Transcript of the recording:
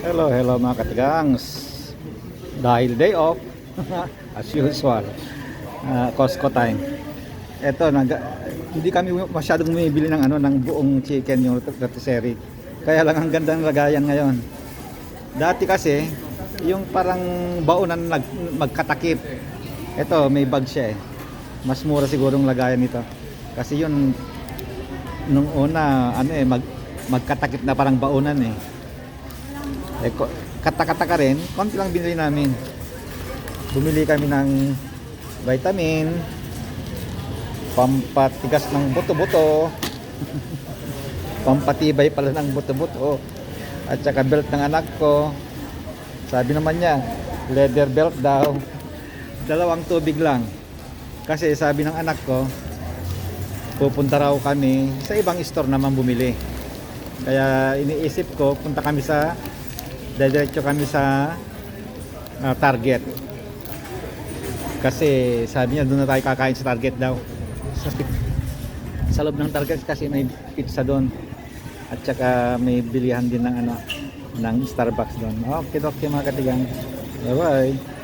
Hello, hello mga katigangs. Dahil day off, as usual, uh, Costco time. Ito, nag, hindi kami masyadong bumibili ng ano ng buong chicken yung rotisserie. Kaya lang ang ganda ng lagayan ngayon. Dati kasi, yung parang baonan nag, magkatakip. Ito, may bag siya eh. Mas mura siguro ang lagayan nito. Kasi yun, nung una, ano eh, mag, magkatakip na parang baonan eh. Eh, kata-kata ka rin, konti lang binili namin. Bumili kami ng vitamin, pampatigas ng buto-buto, pampatibay pala ng buto-buto, at saka belt ng anak ko. Sabi naman niya, leather belt daw. Dalawang tubig lang. Kasi sabi ng anak ko, pupunta raw kami sa ibang store naman bumili. Kaya iniisip ko, punta kami sa diretso kami sa ah, Target. Kasi sabi niya doon na tayo kakain sa Target daw. Sa, sa loob ng Target kasi may pizza doon. At saka may bilihan din ng ano ng Starbucks doon. Okay, okay mga katigang. Bye-bye.